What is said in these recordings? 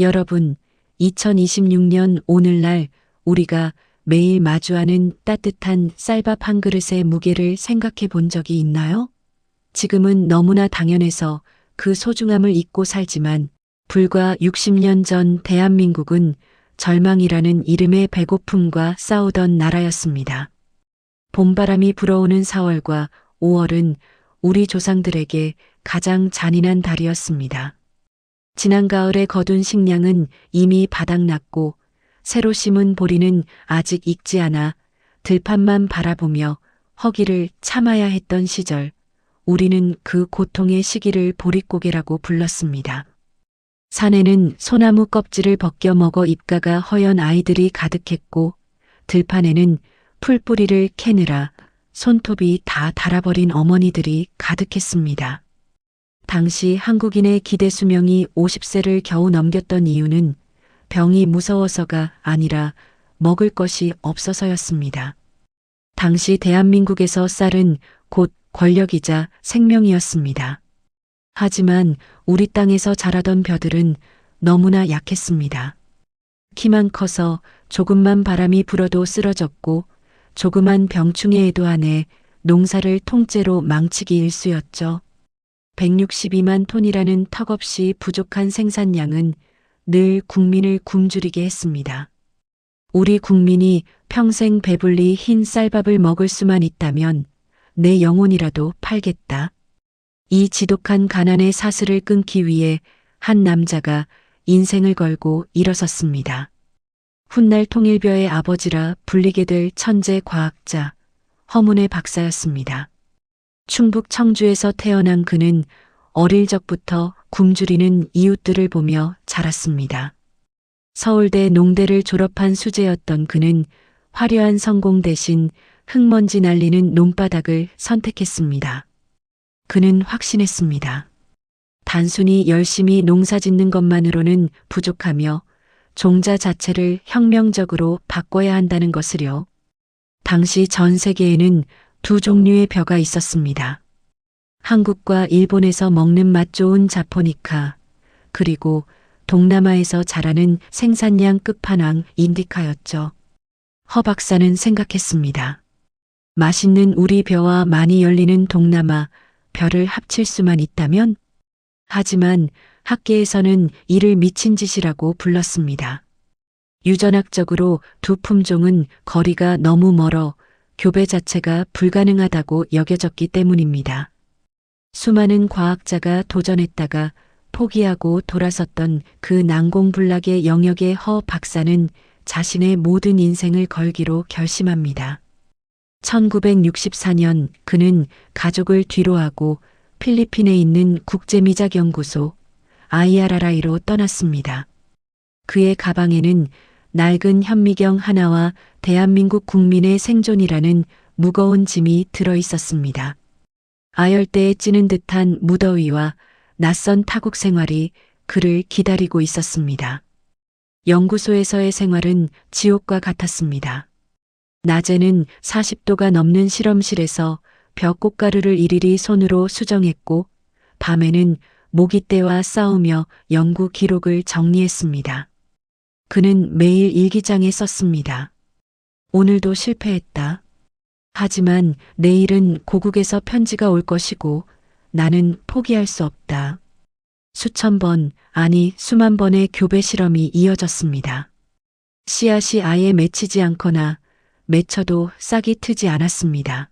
여러분, 2026년 오늘날 우리가 매일 마주하는 따뜻한 쌀밥 한 그릇의 무게를 생각해 본 적이 있나요? 지금은 너무나 당연해서 그 소중함을 잊고 살지만 불과 60년 전 대한민국은 절망이라는 이름의 배고픔과 싸우던 나라였습니다. 봄바람이 불어오는 4월과 5월은 우리 조상들에게 가장 잔인한 달이었습니다. 지난 가을에 거둔 식량은 이미 바닥났고 새로 심은 보리는 아직 익지 않아 들판만 바라보며 허기를 참아야 했던 시절 우리는 그 고통의 시기를 보릿고개라고 불렀습니다. 산에는 소나무 껍질을 벗겨 먹어 입가가 허연 아이들이 가득했고 들판에는 풀뿌리를 캐느라 손톱이 다 닳아버린 어머니들이 가득했습니다. 당시 한국인의 기대 수명이 50세를 겨우 넘겼던 이유는 병이 무서워서가 아니라 먹을 것이 없어서였습니다. 당시 대한민국에서 쌀은 곧 권력이자 생명이었습니다. 하지만 우리 땅에서 자라던 벼들은 너무나 약했습니다. 키만 커서 조금만 바람이 불어도 쓰러졌고 조그만 병충해에도 한해 농사를 통째로 망치기 일쑤였죠. 162만 톤이라는 턱없이 부족한 생산량은 늘 국민을 굶주리게 했습니다. 우리 국민이 평생 배불리 흰 쌀밥을 먹을 수만 있다면 내 영혼이라도 팔겠다. 이 지독한 가난의 사슬을 끊기 위해 한 남자가 인생을 걸고 일어섰습니다. 훗날 통일벼의 아버지라 불리게 될 천재 과학자 허문의 박사였습니다. 충북 청주에서 태어난 그는 어릴 적부터 굶주리는 이웃들을 보며 자랐습니다. 서울대 농대를 졸업한 수재였던 그는 화려한 성공 대신 흙먼지 날리는 논바닥을 선택했습니다. 그는 확신했습니다. 단순히 열심히 농사 짓는 것만으로는 부족하며 종자 자체를 혁명적으로 바꿔야 한다는 것을요. 당시 전 세계에는 두 종류의 벼가 있었습니다. 한국과 일본에서 먹는 맛 좋은 자포니카, 그리고 동남아에서 자라는 생산량 끝판왕 인디카였죠. 허 박사는 생각했습니다. 맛있는 우리 벼와 많이 열리는 동남아 벼를 합칠 수만 있다면? 하지만 학계에서는 이를 미친 짓이라고 불렀습니다. 유전학적으로 두 품종은 거리가 너무 멀어 교배 자체가 불가능하다고 여겨졌기 때문입니다. 수많은 과학자가 도전했다가 포기하고 돌아섰던 그 난공불락의 영역의 허 박사는 자신의 모든 인생을 걸기로 결심합니다. 1964년 그는 가족을 뒤로하고 필리핀에 있는 국제미작연구소 IRRI로 떠났습니다. 그의 가방에는 낡은 현미경 하나와 대한민국 국민의 생존이라는 무거운 짐이 들어 있었습니다. 아열대에 찌는 듯한 무더위와 낯선 타국 생활이 그를 기다리고 있었습니다. 연구소에서의 생활은 지옥과 같았습니다. 낮에는 40도가 넘는 실험실에서 벽꽃가루를 일일이 손으로 수정했고 밤에는 모기떼와 싸우며 연구 기록을 정리했습니다. 그는 매일 일기장에 썼습니다. 오늘도 실패했다. 하지만 내일은 고국에서 편지가 올 것이고 나는 포기할 수 없다. 수천 번, 아니 수만 번의 교배 실험이 이어졌습니다. 씨앗이 아예 맺히지 않거나 맺혀도 싹이 트지 않았습니다.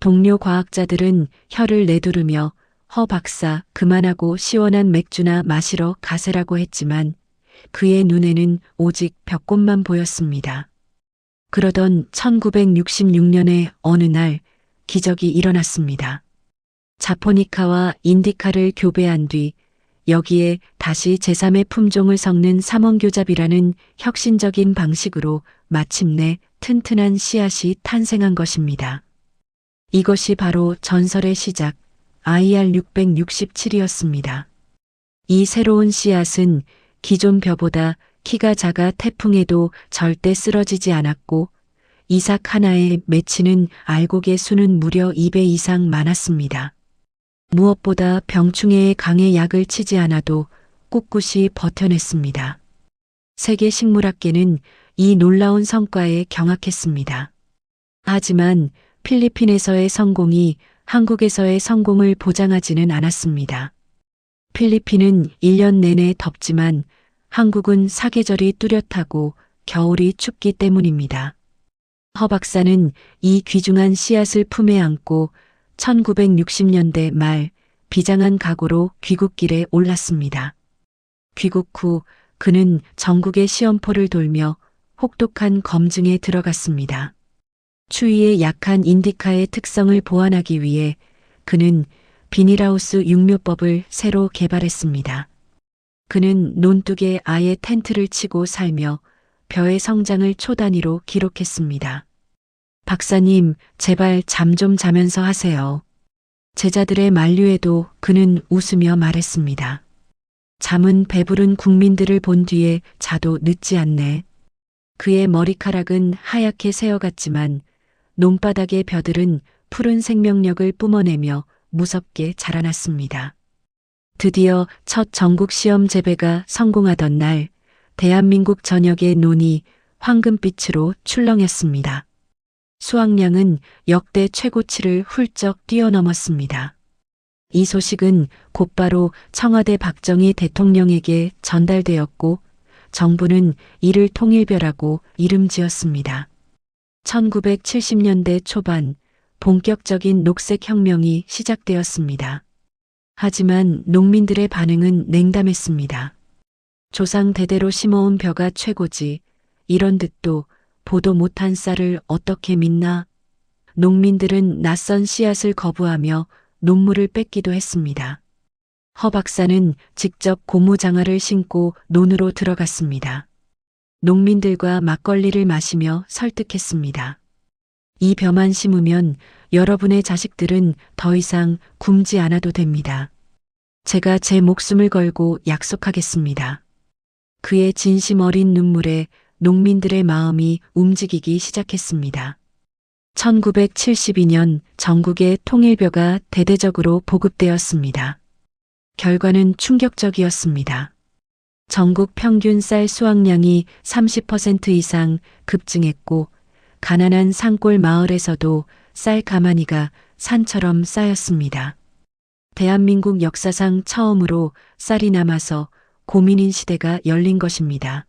동료 과학자들은 혀를 내두르며 허 박사 그만하고 시원한 맥주나 마시러 가세라고 했지만 그의 눈에는 오직 벽꽃만 보였습니다. 그러던 1966년의 어느 날 기적이 일어났습니다. 자포니카와 인디카를 교배한 뒤 여기에 다시 제3의 품종을 섞는 삼원교잡이라는 혁신적인 방식으로 마침내 튼튼한 씨앗이 탄생한 것입니다. 이것이 바로 전설의 시작 IR 667이었습니다. 이 새로운 씨앗은 기존 벼보다 키가 작아 태풍에도 절대 쓰러지지 않았고 이삭 하나에 맺히는 알곡의 수는 무려 2배 이상 많았습니다. 무엇보다 병충해에 강의 약을 치지 않아도 꿋꿋이 버텨냈습니다. 세계 식물학계는 이 놀라운 성과에 경악했습니다. 하지만 필리핀에서의 성공이 한국에서의 성공을 보장하지는 않았습니다. 필리핀은 1년 내내 덥지만 한국은 사계절이 뚜렷하고 겨울이 춥기 때문입니다. 허 박사는 이 귀중한 씨앗을 품에 안고 1960년대 말 비장한 각오로 귀국길에 올랐습니다. 귀국 후 그는 전국의 시험포를 돌며 혹독한 검증에 들어갔습니다. 추위에 약한 인디카의 특성을 보완하기 위해 그는 비닐하우스 육묘법을 새로 개발했습니다. 그는 논둑에 아예 텐트를 치고 살며 벼의 성장을 초 단위로 기록했습니다. 박사님, 제발 잠 좀 자면서 하세요. 제자들의 만류에도 그는 웃으며 말했습니다. 잠은 배부른 국민들을 본 뒤에 자도 늦지 않네. 그의 머리카락은 하얗게 새어갔지만 논바닥의 벼들은 푸른 생명력을 뿜어내며 무섭게 자라났습니다. 드디어 첫 전국 시험 재배가 성공하던 날, 대한민국 전역의 논이 황금빛으로 출렁였습니다. 수확량은 역대 최고치를 훌쩍 뛰어넘었습니다. 이 소식은 곧바로 청와대 박정희 대통령에게 전달되었고 정부는 이를 통일벼라고 이름 지었습니다. 1970년대 초반 본격적인 녹색 혁명이 시작되었습니다. 하지만 농민들의 반응은 냉담했습니다. 조상 대대로 심어온 벼가 최고지, 이런 듯도 보도 못한 쌀을 어떻게 믿나? 농민들은 낯선 씨앗을 거부하며 농물을 뺏기도 했습니다. 허 박사는 직접 고무장화를 신고 논으로 들어갔습니다. 농민들과 막걸리를 마시며 설득했습니다. 이 벼만 심으면 여러분의 자식들은 더 이상 굶지 않아도 됩니다. 제가 제 목숨을 걸고 약속하겠습니다. 그의 진심 어린 눈물에 농민들의 마음이 움직이기 시작했습니다. 1972년 전국의 통일벼가 대대적으로 보급되었습니다. 결과는 충격적이었습니다. 전국 평균 쌀 수확량이 30% 이상 급증했고 가난한 산골 마을에서도 쌀 가마니가 산처럼 쌓였습니다. 대한민국 역사상 처음으로 쌀이 남아서 고민인 시대가 열린 것입니다.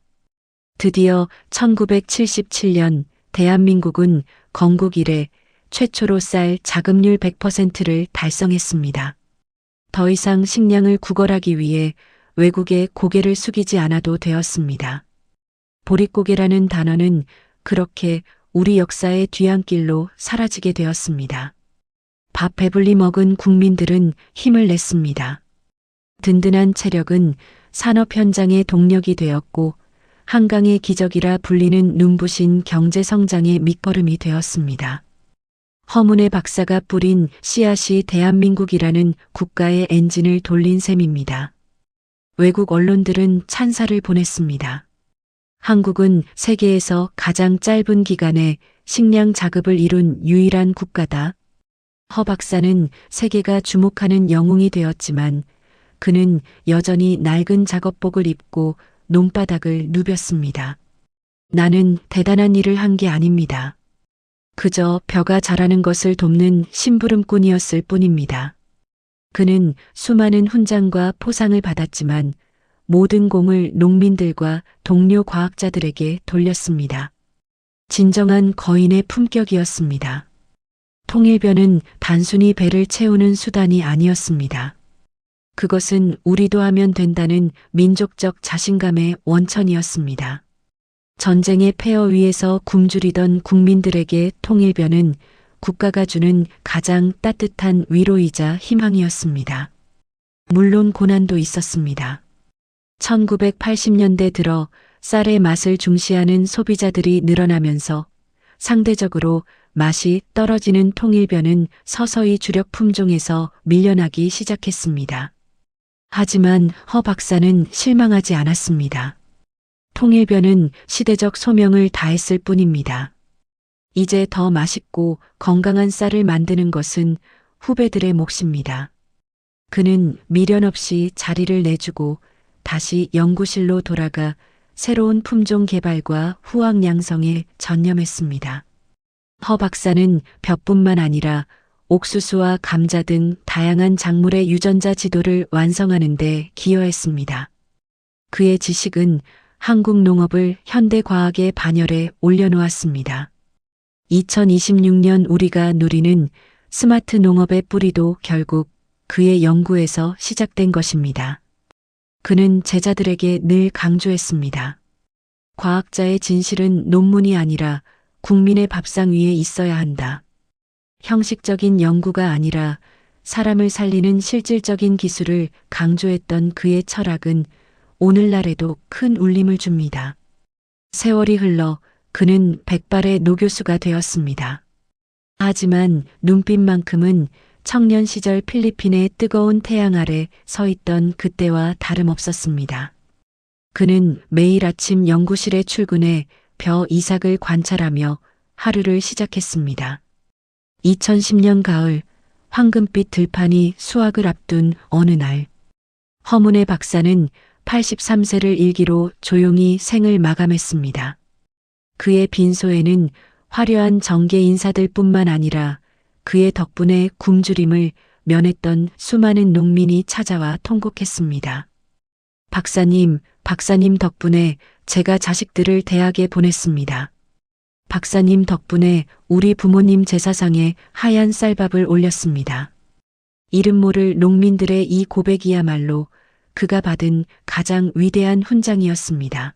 드디어 1977년 대한민국은 건국 이래 최초로 쌀 자급률 100%를 달성했습니다. 더 이상 식량을 구걸하기 위해 외국에 고개를 숙이지 않아도 되었습니다. 보릿고개라는 단어는 그렇게 우리 역사의 뒤안길로 사라지게 되었습니다. 밥 배불리 먹은 국민들은 힘을 냈습니다. 든든한 체력은 산업 현장의 동력이 되었고 한강의 기적이라 불리는 눈부신 경제 성장의 밑거름이 되었습니다. 허문의 박사가 뿌린 씨앗이 대한민국이라는 국가의 엔진을 돌린 셈입니다. 외국 언론들은 찬사를 보냈습니다. 한국은 세계에서 가장 짧은 기간에 식량 자급을 이룬 유일한 국가다. 허 박사는 세계가 주목하는 영웅이 되었지만 그는 여전히 낡은 작업복을 입고 논바닥을 누볐습니다. 나는 대단한 일을 한 게 아닙니다. 그저 벼가 자라는 것을 돕는 심부름꾼이었을 뿐입니다. 그는 수많은 훈장과 포상을 받았지만 모든 공을 농민들과 동료 과학자들에게 돌렸습니다. 진정한 거인의 품격이었습니다. 통일변은 단순히 배를 채우는 수단이 아니었습니다. 그것은 우리도 하면 된다는 민족적 자신감의 원천이었습니다. 전쟁의 폐허 위에서 굶주리던 국민들에게 통일변은 국가가 주는 가장 따뜻한 위로이자 희망이었습니다. 물론 고난도 있었습니다. 1980년대 들어 쌀의 맛을 중시하는 소비자들이 늘어나면서 상대적으로 맛이 떨어지는 통일변은 서서히 주력 품종에서 밀려나기 시작했습니다. 하지만 허 박사는 실망하지 않았습니다. 통일변은 시대적 소명을 다했을 뿐입니다. 이제 더 맛있고 건강한 쌀을 만드는 것은 후배들의 몫입니다. 그는 미련 없이 자리를 내주고 다시 연구실로 돌아가 새로운 품종 개발과 후학 양성에 전념했습니다. 허 박사는 벼뿐만 아니라 옥수수와 감자 등 다양한 작물의 유전자 지도를 완성하는 데 기여했습니다. 그의 지식은 한국 농업을 현대 과학의 반열에 올려놓았습니다. 2026년 우리가 누리는 스마트 농업의 뿌리도 결국 그의 연구에서 시작된 것입니다. 그는 제자들에게 늘 강조했습니다. 과학자의 진실은 논문이 아니라 국민의 밥상 위에 있어야 한다. 형식적인 연구가 아니라 사람을 살리는 실질적인 기술을 강조했던 그의 철학은 오늘날에도 큰 울림을 줍니다. 세월이 흘러 그는 백발의 노교수가 되었습니다. 하지만 눈빛만큼은 청년 시절 필리핀의 뜨거운 태양 아래 서 있던 그때와 다름없었습니다. 그는 매일 아침 연구실에 출근해 벼 이삭을 관찰하며 하루를 시작했습니다. 2010년 가을 황금빛 들판이 수확을 앞둔 어느 날 허문의 박사는 83세를 일기로 조용히 생을 마감했습니다. 그의 빈소에는 화려한 정계 인사들 뿐만 아니라 그의 덕분에 굶주림을 면했던 수많은 농민이 찾아와 통곡했습니다. 박사님, 박사님 덕분에 제가 자식들을 대학에 보냈습니다. 박사님 덕분에 우리 부모님 제사상에 하얀 쌀밥을 올렸습니다. 이름 모를 농민들의 이 고백이야말로 그가 받은 가장 위대한 훈장이었습니다.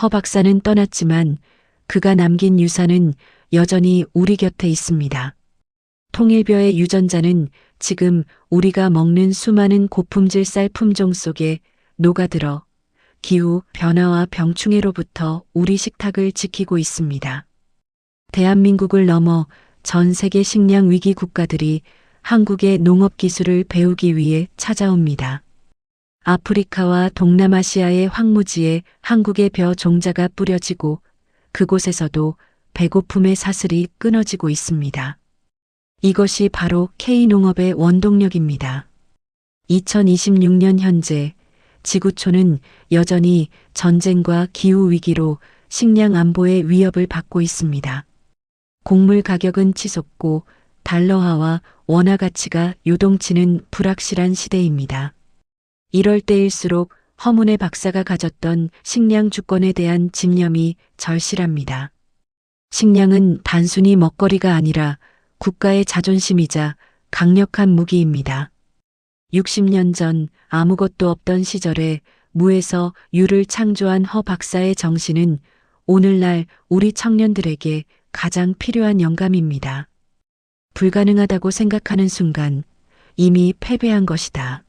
허 박사는 떠났지만 그가 남긴 유산은 여전히 우리 곁에 있습니다. 통일벼의 유전자는 지금 우리가 먹는 수많은 고품질 쌀 품종 속에 녹아들어 기후 변화와 병충해로부터 우리 식탁을 지키고 있습니다. 대한민국을 넘어 전 세계 식량 위기 국가들이 한국의 농업 기술을 배우기 위해 찾아옵니다. 아프리카와 동남아시아의 황무지에 한국의 벼 종자가 뿌려지고 그곳에서도 배고픔의 사슬이 끊어지고 있습니다. 이것이 바로 K농업의 원동력입니다. 2026년 현재 지구촌은 여전히 전쟁과 기후위기로 식량 안보의 위협을 받고 있습니다. 곡물 가격은 치솟고 달러화와 원화 가치가 요동치는 불확실한 시대입니다. 이럴 때일수록 허문의 박사가 가졌던 식량 주권에 대한 집념이 절실합니다. 식량은 단순히 먹거리가 아니라 국가의 자존심이자 강력한 무기입니다. 60년 전 아무것도 없던 시절에 무에서 유를 창조한 허 박사의 정신은 오늘날 우리 청년들에게 가장 필요한 영감입니다. 불가능하다고 생각하는 순간 이미 패배한 것이다.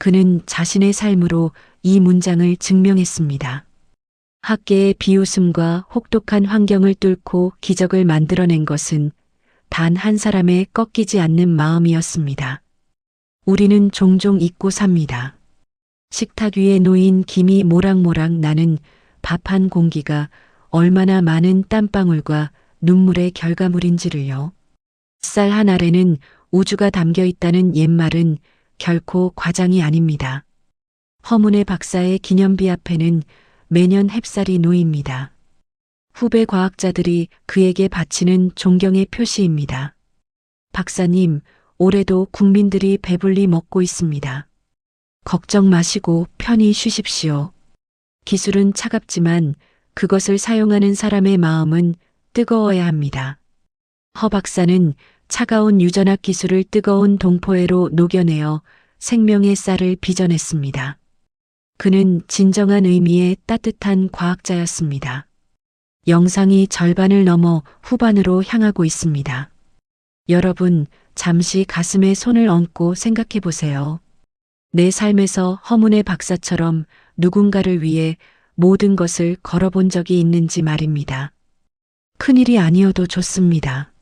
그는 자신의 삶으로 이 문장을 증명했습니다. 학계의 비웃음과 혹독한 환경을 뚫고 기적을 만들어낸 것은 단 한 사람의 꺾이지 않는 마음이었습니다. 우리는 종종 잊고 삽니다. 식탁 위에 놓인 김이 모락모락 나는 밥 한 공기가 얼마나 많은 땀방울과 눈물의 결과물인지를요. 쌀 한 알에는 우주가 담겨 있다는 옛말은 결코 과장이 아닙니다. 허문의 박사의 기념비 앞에는 매년 햅쌀이 놓입니다. 후배 과학자들이 그에게 바치는 존경의 표시입니다. 박사님, 올해도 국민들이 배불리 먹고 있습니다. 걱정 마시고 편히 쉬십시오. 기술은 차갑지만 그것을 사용하는 사람의 마음은 뜨거워야 합니다. 허 박사는 차가운 유전학 기술을 뜨거운 동포애로 녹여내어 생명의 쌀을 빚어냈습니다. 그는 진정한 의미의 따뜻한 과학자였습니다. 영상이 절반을 넘어 후반으로 향하고 있습니다. 여러분, 잠시 가슴에 손을 얹고 생각해 보세요. 내 삶에서 허문의 박사처럼 누군가를 위해 모든 것을 걸어본 적이 있는지 말입니다. 큰일이 아니어도 좋습니다.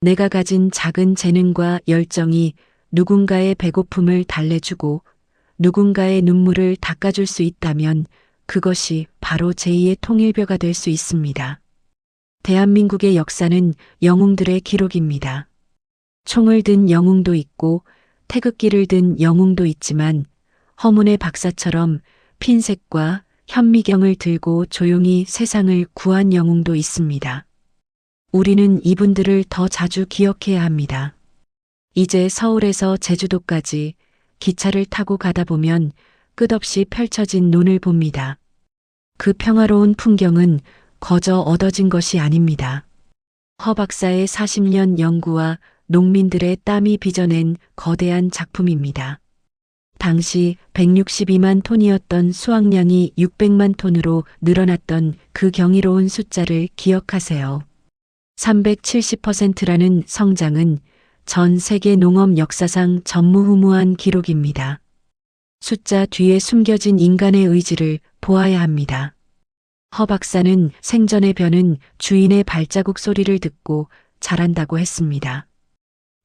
내가 가진 작은 재능과 열정이 누군가의 배고픔을 달래주고 누군가의 눈물을 닦아줄 수 있다면 그것이 바로 제2의 통일벼가 될 수 있습니다. 대한민국의 역사는 영웅들의 기록입니다. 총을 든 영웅도 있고 태극기를 든 영웅도 있지만 허문의 박사처럼 핀셋과 현미경을 들고 조용히 세상을 구한 영웅도 있습니다. 우리는 이분들을 더 자주 기억해야 합니다. 이제 서울에서 제주도까지 기차를 타고 가다 보면 끝없이 펼쳐진 논을 봅니다. 그 평화로운 풍경은 거저 얻어진 것이 아닙니다. 허 박사의 40년 연구와 농민들의 땀이 빚어낸 거대한 작품입니다. 당시 162만 톤이었던 수확량이 600만 톤으로 늘어났던 그 경이로운 숫자를 기억하세요. 370%라는 성장은 전 세계 농업 역사상 전무후무한 기록입니다. 숫자 뒤에 숨겨진 인간의 의지를 보아야 합니다. 허 박사는 생전의 벼는 주인의 발자국 소리를 듣고 자란다고 했습니다.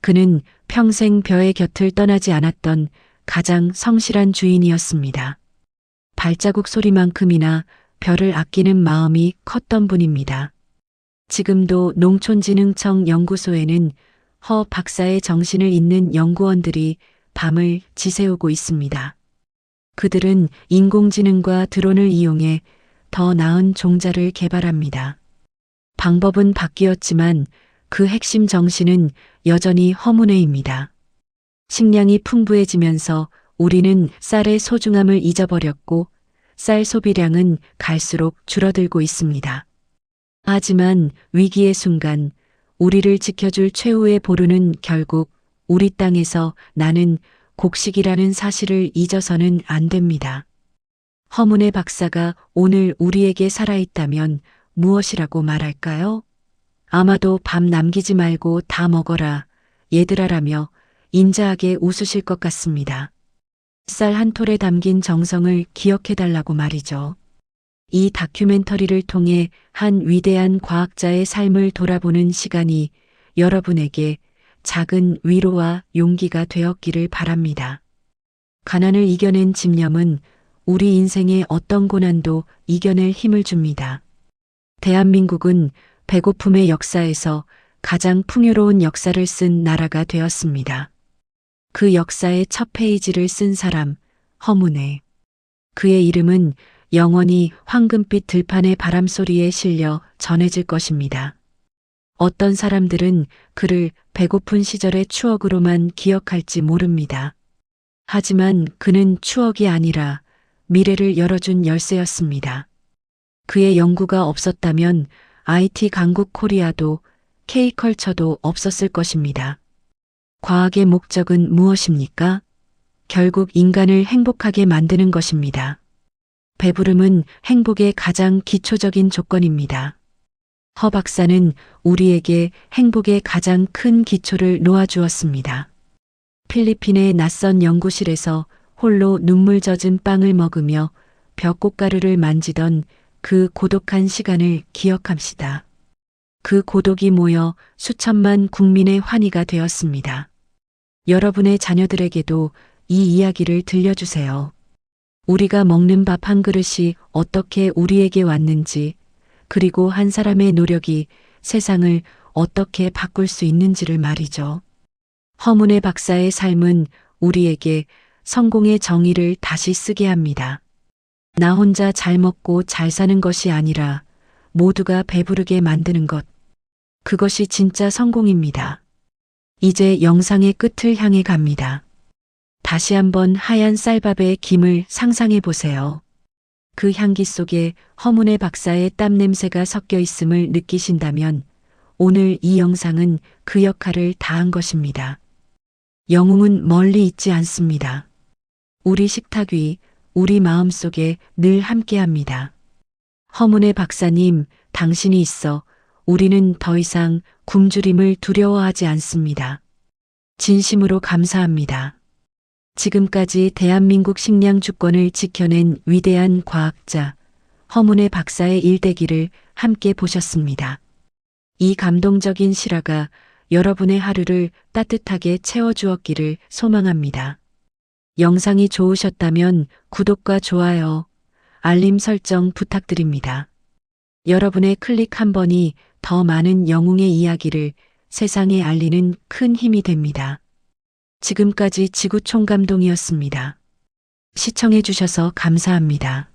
그는 평생 벼의 곁을 떠나지 않았던 가장 성실한 주인이었습니다. 발자국 소리만큼이나 벼를 아끼는 마음이 컸던 분입니다. 지금도 농촌진흥청 연구소에는 허 박사의 정신을 잇는 연구원들이 밤을 지새우고 있습니다. 그들은 인공지능과 드론을 이용해 더 나은 종자를 개발합니다. 방법은 바뀌었지만 그 핵심 정신은 여전히 허문회입니다. 식량이 풍부해지면서 우리는 쌀의 소중함을 잊어버렸고 쌀 소비량은 갈수록 줄어들고 있습니다. 하지만 위기의 순간 우리를 지켜줄 최후의 보루는 결국 우리 땅에서 나는 곡식이라는 사실을 잊어서는 안 됩니다. 허문의 박사가 오늘 우리에게 살아있다면 무엇이라고 말할까요? 아마도 밥 남기지 말고 다 먹어라, 얘들아라며 인자하게 웃으실 것 같습니다. 쌀 한 톨에 담긴 정성을 기억해달라고 말이죠. 이 다큐멘터리를 통해 한 위대한 과학자의 삶을 돌아보는 시간이 여러분에게 작은 위로와 용기가 되었기를 바랍니다. 가난을 이겨낸 집념은 우리 인생의 어떤 고난도 이겨낼 힘을 줍니다. 대한민국은 배고픔의 역사에서 가장 풍요로운 역사를 쓴 나라가 되었습니다. 그 역사의 첫 페이지를 쓴 사람, 허문회. 그의 이름은 영원히 황금빛 들판의 바람소리에 실려 전해질 것입니다. 어떤 사람들은 그를 배고픈 시절의 추억으로만 기억할지 모릅니다. 하지만 그는 추억이 아니라 미래를 열어준 열쇠였습니다. 그의 연구가 없었다면 IT 강국 코리아도 K컬처도 없었을 것입니다. 과학의 목적은 무엇입니까? 결국 인간을 행복하게 만드는 것입니다. 배부름은 행복의 가장 기초적인 조건입니다. 허 박사는 우리에게 행복의 가장 큰 기초를 놓아주었습니다. 필리핀의 낯선 연구실에서 홀로 눈물 젖은 빵을 먹으며 벽꽃가루를 만지던 그 고독한 시간을 기억합시다. 그 고독이 모여 수천만 국민의 환희가 되었습니다. 여러분의 자녀들에게도 이 이야기를 들려주세요. 우리가 먹는 밥 한 그릇이 어떻게 우리에게 왔는지, 그리고 한 사람의 노력이 세상을 어떻게 바꿀 수 있는지를 말이죠. 허문의 박사의 삶은 우리에게 성공의 정의를 다시 쓰게 합니다. 나 혼자 잘 먹고 잘 사는 것이 아니라 모두가 배부르게 만드는 것. 그것이 진짜 성공입니다. 이제 영상의 끝을 향해 갑니다. 다시 한번 하얀 쌀밥의 김을 상상해 보세요. 그 향기 속에 허문의 박사의 땀 냄새가 섞여 있음을 느끼신다면 오늘 이 영상은 그 역할을 다한 것입니다. 영웅은 멀리 있지 않습니다. 우리 식탁 위, 우리 마음 속에 늘 함께 합니다. 허문의 박사님, 당신이 있어 우리는 더 이상 굶주림을 두려워하지 않습니다. 진심으로 감사합니다. 지금까지 대한민국 식량 주권을 지켜낸 위대한 과학자 허문의 박사의 일대기를 함께 보셨습니다. 이 감동적인 실화가 여러분의 하루를 따뜻하게 채워주었기를 소망합니다. 영상이 좋으셨다면 구독과 좋아요, 알림 설정 부탁드립니다. 여러분의 클릭 한 번이 더 많은 영웅의 이야기를 세상에 알리는 큰 힘이 됩니다. 지금까지 지구 총감동이었습니다. 시청해 주셔서 감사합니다.